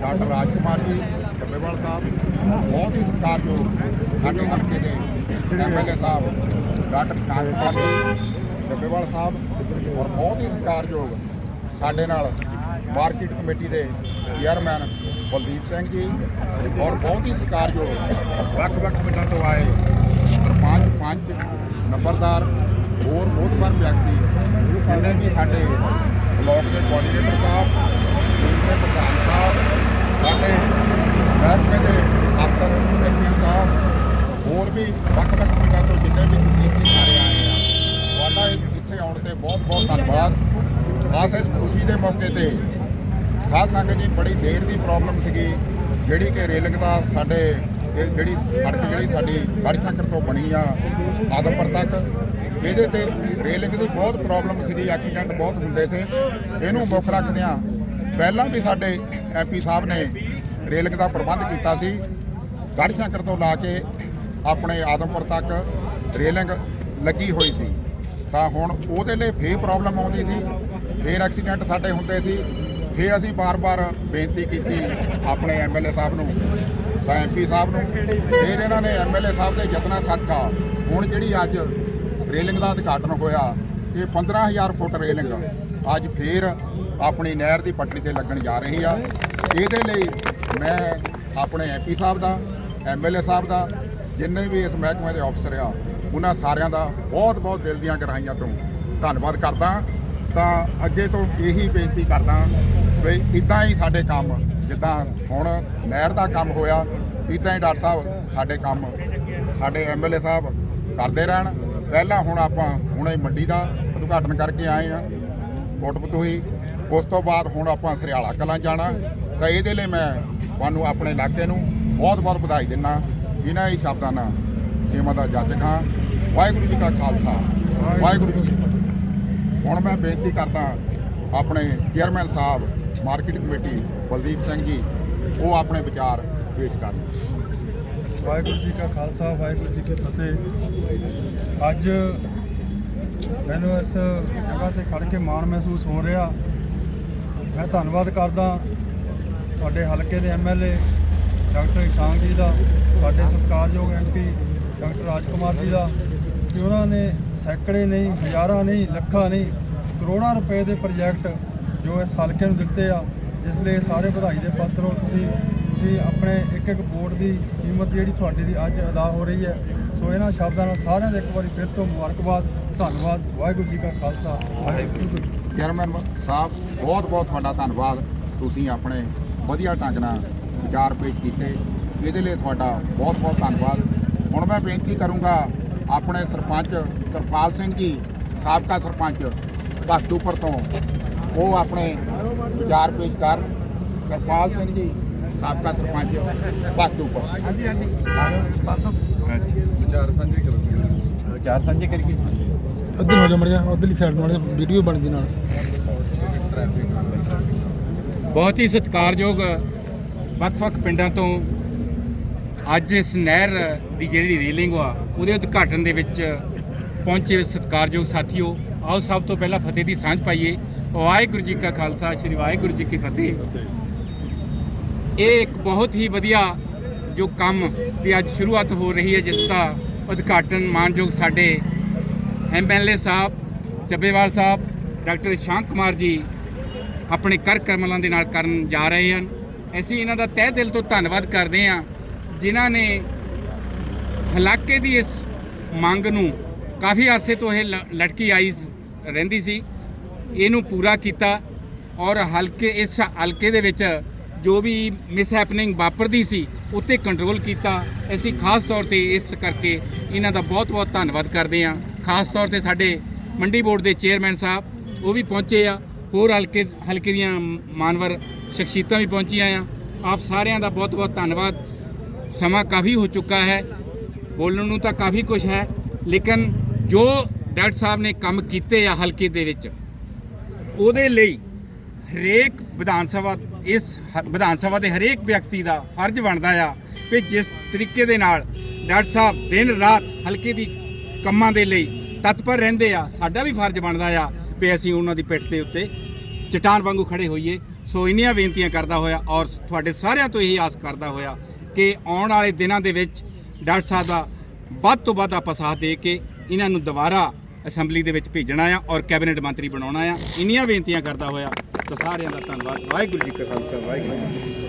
Doctor ਰਾਜਕੁਮਾਰ ਜੀ, ਡੱਬੇਵਾਲ ਸਾਹਿਬ, ਬਹੁਤ ਹੀ ਸਤਿਕਾਰਯੋਗ ਸਾਡੇ ਹਲਕੇ ਦੇ ਐਮਐਲਏ ਸਾਹਿਬ, ਡਾਕਟਰ ਕਾਂਤਪਾਲ ਜੀ, ਡੱਬੇਵਾਲ ਸਾਹਿਬ, ਔਰ ਬਹੁਤ ਹੀ ਸਤਿਕਾਰਯੋਗ ਸਾਡੇ ਨਾਲ ਮਾਰਕੀਟ ਕਮੇਟੀ ਦੇ ਚੇਅਰਮੈਨ ਬਲਦੀਪ ਸਿੰਘ ਜੀ, ਔਰ ਬਹੁਤ ਹੀ ਸਤਿਕਾਰਯੋਗ ਵੱਖ-ਵੱਖ ਪਿੰਡਾਂ ਤੋਂ ਆਏ ਸਰਪੰਚ ਪੰਜ ਨੰਬਰਦਾਰ, ਹੋਰ ਮੋਹਤਬਰ ਵਿਅਕਤੀ ਜਿੰਨੇ ਵੀ ਸਾਡੇ ਬਲਾਕ ਦੇ ਕੋਆਰਡੀਨੇਟਰ ਸਾਹਿਬ ਦੇ ਪ੍ਰਧਾਨ ਸਾਹਿਬ ਸਾਡੇ ਮਹਿਕਮੇ ਦੇ ਅਫਸਰ ਸੈਕਟਰੀ ਸਾਹਿਬ ਹੋਰ ਵੀ ਵੱਖ-ਵੱਖ ਪਿੰਡਾਂ ਤੋਂ ਜਿੰਨੇ ਵੀ ਤੁਸੀਂ ਇੱਥੇ ਸਾਰੇ ਆਏ ਆ ਤੁਹਾਡਾ ਬਹੁਤ-ਬਹੁਤ ਧੰਨਵਾਦ। ਖਾਸ ਇਸ ਖੁਸ਼ੀ ਦੇ ਮੌਕੇ ਤੇ ਸਾਧ ਸੰਗਤ ਜੀ ਬੜੀ ਦੇਰ ਦੀ ਪ੍ਰੋਬਲਮ ਸੀਗੀ, ਜਿਹੜੀ ਕਿ ਰੇਲਿੰਗ ਦਾ ਸਾਡੇ, ਇਹ ਜਿਹੜੀ ਸੜਕ ਜਿਹੜੀ ਸਾਡੀ ਗੜ੍ਹ ਚੱਕਰ ਤੋਂ ਬਣੀ ਆ ਆਦਮਪੁਰ ਤੱਕ, ਇਹਦੇ ਤੇ ਰੇਲਿੰਗ ਦੀ ਬਹੁਤ ਪ੍ਰੋਬਲਮ ਸੀਗੀ ਐਕਸੀਡੈਂਟ ਬਹੁਤ ਹੁੰਦੇ ਸੀ। ਇਹਨੂੰ ਮੁੱਖ ਰੱਖਦਿਆਂ ਪਹਿਲਾਂ ਵੀ ਸਾਡੇ ਐਮਪੀ ਸਾਹਿਬ ਨੇ ਰੇਲਿੰਗ ਦਾ ਪ੍ਰਬੰਧ ਕੀਤਾ ਸੀ। ਗੜ੍ਹ ਚੱਕਰ ਤੋਂ ਲਾ ਕੇ ਆਪਣੇ ਆਦਮਪੁਰ ਤੱਕ ਰੇਲਿੰਗ ਲੱਗੀ ਹੋਈ ਸੀ। ਤਾਂ ਹੁਣ ਉਹਦੇ ਲਈ ਫੇਰ ਪ੍ਰੋਬਲਮ ਆਉਂਦੀ ਸੀ, ਫੇਰ ਐਕਸੀਡੈਂਟ ਸਾਡੇ ਹੁੰਦੇ ਸੀ, ਫੇਰ ਅਸੀਂ ਬਾਰ-ਬਾਰ ਬੇਨਤੀ ਕੀਤੀ ਆਪਣੇ ਐਮਐਲਏ ਸਾਹਿਬ ਨੂੰ, ਤਾਂ ਐਮਪੀ ਸਾਹਿਬ ਨੂੰ, ਫੇਰ ਇਹਨਾਂ ਨੇ ਐਮਐਲਏ ਸਾਹਿਬ ਦੇ ਯਤਨਾਂ ਸਦਕਾ ਹੁਣ ਜਿਹੜੀ ਅੱਜ ਰੇਲਿੰਗ ਦਾ ਉਦਘਾਟਨ ਹੋਇਆ, ਇਹ 15000 ਫੁੱਟ ਰੇਲਿੰਗ ਅੱਜ ਫੇਰ ਆਪਣੀ ਨਹਿਰ ਦੀ ਪੱਟੀ ਤੇ ਲੱਗਣ ਜਾ ਰਹੀ ਆ। ਇਹਦੇ ਲਈ ਮੈਂ ਆਪਣੇ ਐਮਪੀ ਸਾਹਿਬ ਦਾ ਐਮਐਲਏ ਸਾਹਿਬ ਦਾ, ਜਿੰਨੇ ਵੀ ਇਸ ਮਹਿਕਮੇ ਦੇ ਅਫਸਰ ਆ ਉਹਨਾਂ ਸਾਰਿਆਂ ਦਾ ਬਹੁਤ ਬਹੁਤ ਦਿਲ ਦੀਆਂ ਗਹਿਰਾਈਆਂ ਤੋਂ ਧੰਨਵਾਦ ਕਰਦਾ ਤਾਂ ਅੱਗੇ ਤੋਂ ਇਹੀ ਬੇਨਤੀ ਕਰਦਾ ਵੀ ਇਦਾਂ ਹੀ ਸਾਡੇ ਕੰਮ, ਜਿੱਦਾਂ ਹੁਣ ਨਹਿਰ ਦਾ ਕੰਮ ਹੋਇਆ, ਇਦਾਂ ਹੀ ਡਾਕਟਰ ਸਾਹਿਬ ਸਾਡੇ ਕੰਮ, ਸਾਡੇ ਐਮਐਲਏ ਸਾਹਿਬ ਕਰਦੇ ਰਹਿਣ। ਪਹਿਲਾਂ ਹੁਣ ਆਪਾਂ ਹੁਣੇ ਮੰਡੀ ਦਾ ਉਦਘਾਟਨ ਕਰਕੇ ਆਏ ਆ ਕੋਟਪਤੂਹੀ। ਉਸ ਤੋਂ ਬਾਅਦ ਹੁਣ ਆਪਾਂ ਸਰਿਆਲਾ ਕਲਾਂ ਜਾਣਾ। ਤਾਂ ਇਹਦੇ ਲਈ ਮੈਂ ਤੁਹਾਨੂੰ ਆਪਣੇ ਇਲਾਕੇ ਨੂੰ ਬਹੁਤ ਬਹੁਤ ਵਧਾਈ ਦਿੰਦਾ। ਇਹਨਾਂ ਹੀ ਸ਼ਬਦਾਂ ਨਾਲ ਸੇਵਾ ਦਾ ਜੱਜ ਖਾਂ। ਵਾਹਿਗੁਰੂ ਜੀ ਕਾ ਖਾਲਸਾ। ਵਾਹਿਗੁਰੂ ਜੀ ਕੀ ਫਤਿਹ। ਹੁਣ ਮੈਂ ਬੇਨਤੀ ਕਰਦਾ ਆਪਣੇ ਚੇਅਰਮੈਨ ਸਾਹਿਬ, ਮਾਰਕੀਟ ਕਮੇਟੀ, ਬਲਦੀਪ ਸਿੰਘ ਜੀ, ਉਹ ਆਪਣੇ ਵਿਚਾਰ ਪੇਸ਼ ਕਰਨ। ਵਾਹਿਗੁਰੂ ਜੀ ਕਾ ਖਾਲਸਾ, ਵਾਹਿਗੁਰੂ ਜੀ ਕੀ ਫਤਿਹ। ਅੱਜ ਮੈਨੂੰ ਇਸ ਜਗ੍ਹਾ ਤੇ ਖੜ ਕੇ ਮਾਣ ਮਹਿਸੂਸ ਹੋ ਰਿਹਾ। ਮੈਂ ਧੰਨਵਾਦ ਕਰਦਾ ਸਾਡੇ ਹਲਕੇ ਦੇ ਐਮਐਲਏ ਡਾਕਟਰ ਇਸ਼ਾਨ ਜੀ ਦਾ, ਸਾਡੇ ਸਤਿਕਾਰਯੋਗ ਐਮਪੀ ਡਾਕਟਰ ਰਾਜਕੁਮਾਰ ਜੀ ਦਾ ਕਿ ਉਹਨਾਂ ਨੇ ਸੈਂਕੜੇ ਨਹੀਂ, ਹਜ਼ਾਰਾਂ ਨਹੀਂ, ਲੱਖਾਂ ਨਹੀਂ, ਕਰੋੜਾਂ ਰੁਪਏ ਦੇ ਪ੍ਰੋਜੈਕਟ ਜੋ ਇਸ ਹਲਕੇ ਨੂੰ ਦਿੱਤੇ ਆ, ਜਿਸ ਲਈ ਸਾਰੇ ਵਧਾਈ ਦੇ ਪਾਤਰ ਹੋ ਤੁਸੀਂ ਤੁਸੀਂ ਆਪਣੇ ਇੱਕ ਇੱਕ ਵੋਟ ਦੀ ਕੀਮਤ ਜਿਹੜੀ ਤੁਹਾਡੀ ਦੀ ਅੱਜ ਅਦਾ ਹੋ ਰਹੀ ਹੈ। ਸੋ ਇਹਨਾਂ ਸ਼ਬਦਾਂ ਨਾਲ ਸਾਰਿਆਂ ਦੇ ਇੱਕ ਵਾਰੀ ਫਿਰ ਤੋਂ ਮੁਬਾਰਕਬਾਦ, ਧੰਨਵਾਦ, ਵਾਹਿਗੁਰੂ ਜੀ ਕਾ ਖਾਲਸਾ, ਵਾਹਿਗੁਰੂ ਜੀ ਚੇਅਰਮੈਨ ਸਾਹਿਬ ਬਹੁਤ ਬਹੁਤ ਤੁਹਾਡਾ ਧੰਨਵਾਦ। ਤੁਸੀਂ ਆਪਣੇ ਵਧੀਆ ਢੰਗ ਨਾਲ ਵਿਚਾਰ ਪੇਸ਼ ਕੀਤੇ। ਇਹਦੇ ਲਈ ਤੁਹਾਡਾ ਬਹੁਤ ਬਹੁਤ ਧੰਨਵਾਦ। ਹੁਣ ਮੈਂ ਬੇਨਤੀ ਕਰੂੰਗਾ ਆਪਣੇ ਸਰਪੰਚ ਕਿਰਪਾਲ ਸਿੰਘ ਜੀ ਸਾਬਕਾ ਸਰਪੰਚ ਭਗਤੂਪੁਰ ਤੋਂ ਉਹ ਆਪਣੇ ਵਿਚਾਰ ਪੇਸ਼ ਕਰ ਕਿਰਪਾਲ ਸਿੰਘ ਜੀ ਸਾਬਕਾ ਸਰਪੰਚ ਭਗਤੂਪੁਰ ਹਾਂਜੀ ਹਾਂਜੀ। ਵਿਚਾਰ ਸਾਂਝੇ ਕਰੋ ਵਿਚਾਰ ਸਾਂਝੇ ਕਰੀਏ। ਅੱਧਰ ਹੋ ਜਾ ਮੜਿਆ ਉਧਰਲੀ ਸਾਈਡ ਮੜਿਆ ਵੀਡੀਓ ਬਣਦੀ ਨਾਲ। ਬਹੁਤ ਹੀ ਸਤਿਕਾਰਯੋਗ ਵੱਖ-ਵੱਖ ਪਿੰਡਾਂ ਤੋਂ ਅੱਜ ਇਸ ਨਹਿਰ ਦੀ ਜਿਹੜੀ ਰੇਲਿੰਗ ਆ, ਉਹਦੇ ਉਦਘਾਟਨ ਦੇ ਵਿੱਚ ਪਹੁੰਚੇ ਸਤਿਕਾਰਯੋਗ ਸਾਥੀਓ, ਆਓ ਸਭ ਤੋਂ ਪਹਿਲਾਂ ਫਤਿਹ ਦੀ ਸਾਂਝ ਪਾਈਏ। ਵਾਹਿਗੁਰੂ ਜੀ ਕਾ ਖਾਲਸਾ, ਸ੍ਰੀ ਵਾਹਿਗੁਰੂ ਜੀ ਕੀ ਫਤਿਹ। ਇਹ ਇੱਕ ਬਹੁਤ ਹੀ ਵਧੀਆ ਜੋ ਕੰਮ ਵੀ ਅੱਜ ਸ਼ੁਰੂਆਤ ਹੋ ਰਹੀ ਹੈ, ਜਿਸ ਦਾ ਉਦਘਾਟਨ ਮਾਨਯੋਗ ਸਾਡੇ ਐਮਐਲਏ ਸਾਹਿਬ ਚੱਬੇਵਾਲ ਸਾਹਿਬ, ਡਾਕਟਰ ਸ਼ਾਂਤ ਕੁਮਾਰ ਜੀ ਆਪਣੇ ਕਰ ਕਰਮਲਾਂ ਦੇ ਨਾਲ ਕਰਨ ਜਾ ਰਹੇ ਹਨ। ਅਸੀਂ ਇਹਨਾਂ ਦਾ ਤਹਿ ਦਿਲ ਤੋਂ ਧੰਨਵਾਦ ਕਰਦੇ ਹਾਂ। ਜਿਨ੍ਹਾਂ ਨੇ ਇਲਾਕੇ ਦੀ ਇਸ ਮੰਗ ਨੂੰ ਕਾਫੀ ਅਰਸੇ ਤੋਂ ਇਹ ਲ- ਲਟਕੀ ਆਈ ਰਹਿੰਦੀ ਸੀ। ਇਹਨੂੰ ਪੂਰਾ ਕੀਤਾ ਔਰ ਹਲਕੇ, ਇਸ ਹਲਕੇ ਦੇ ਵਿੱਚ ਜੋ ਵੀ ਮਿਸ ਹੈਪਨਿੰਗ ਵਾਪਰਦੀ ਸੀ, ਉੱਤੇ ਕੰਟਰੋਲ ਕੀਤਾ। ਅਸੀਂ ਖਾਸ ਤੌਰ ਤੇ ਇਸ ਕਰਕੇ ਇਹਨਾਂ ਦਾ ਬਹੁਤ-ਬਹੁਤ ਧੰਨਵਾਦ ਕਰਦੇ ਹਾਂ। ਖਾਸ ਤੌਰ ਤੇ ਸਾਡੇ ਮੰਡੀ ਬੋਰਡ ਦੇ ਚੇਅਰਮੈਨ ਸਾਹਿਬ, ਉਹ ਵੀ ਪਹੁੰਚੇ ਆ। ਹੋਰ ਹਲਕੇ ਹਲਕੇ ਦੀਆਂ ਮਾਨਵਰ ਸ਼ਖਸੀਅਤਾਂ ਵੀ ਪਹੁੰਚੀਆਂ ਆ। ਆਪ ਸਾਰਿਆਂ ਦਾ ਬਹੁਤ-ਬਹੁਤ ਧੰਨਵਾਦ। ਸਮਾਂ ਕਾਫੀ ਹੋ ਚੁੱਕਾ ਹੈ, ਬੋਲਣ ਨੂੰ ਤਾਂ ਕਾਫੀ ਕੁਝ ਹੈ, ਲੇਕਿਨ ਜੋ ਡਾਕਟਰ ਸਾਹਿਬ ਨੇ ਕੰਮ ਕੀਤੇ ਆ ਹਲਕੇ ਦੇ ਵਿੱਚ, ਉਹਦੇ ਲਈ ਹਰੇਕ ਵਿਧਾਨ ਸਭਾ, ਇਸ ਹ- ਵਿਧਾਨ ਸਭਾ ਦੇ ਹਰੇਕ ਵਿਅਕਤੀ ਦਾ ਫਰਜ਼ ਬਣਦਾ ਆ ਕਿ ਜਿਸ ਤਰੀਕੇ ਦੇ ਨਾਲ ਡਾਕਟਰ ਸਾਹਿਬ ਦਿਨ ਰਾਤ ਹਲਕੇ ਦੀ ਕੰਮਾਂ ਦੇ ਲਈ ਤਤਪਰ ਰਹਿੰਦੇ ਆ, ਸਾਡਾ ਵੀ ਫਰਜ਼ ਬਣਦਾ ਆ ਵੀ ਅਸੀਂ ਉਹਨਾਂ ਦੀ ਪਿੱਠ ਦੇ ਉੱਤੇ ਚਟਾਨ ਵਾਂਗੂ ਖੜੇ ਹੋਈਏ। ਸੋ ਇੰਨੀਆਂ ਬੇਨਤੀਆਂ ਕਰਦਾ ਹੋਇਆ ਔਰ ਤੁਹਾਡੇ ਸਾਰਿਆਂ ਤੋਂ ਇਹੀ ਆਸ ਕਰਦਾ ਹੋਇਆ ਕਿ ਆਉਣ ਵਾਲੇ ਦਿਨਾਂ ਦੇ ਵਿੱਚ ਡਾਕਟਰ ਸਾਹਿਬ ਦਾ ਵੱਧ ਤੋਂ ਵੱਧ ਆਪਾਂ ਸਾਥ ਦੇ ਕੇ ਇਹਨਾਂ ਨੂੰ ਦੁਬਾਰਾ ਅਸੈਂਬਲੀ ਦੇ ਵਿੱਚ ਭੇਜਣਾ ਆ ਔਰ ਕੈਬਨਿਟ ਮੰਤਰੀ ਬਣਾਉਣਾ ਆ। ਇੰਨੀਆਂ ਬੇਨਤੀਆਂ ਕਰਦਾ ਹੋਇਆ ਤਾਂ ਸਾਰਿਆਂ ਦਾ ਧੰਨਵਾਦ। ਵਾਹਿਗੁਰੂ ਜੀ ਕਾ ਖਾਲਸਾ, ਵਾਹਿਗੁਰੂ ਜੀ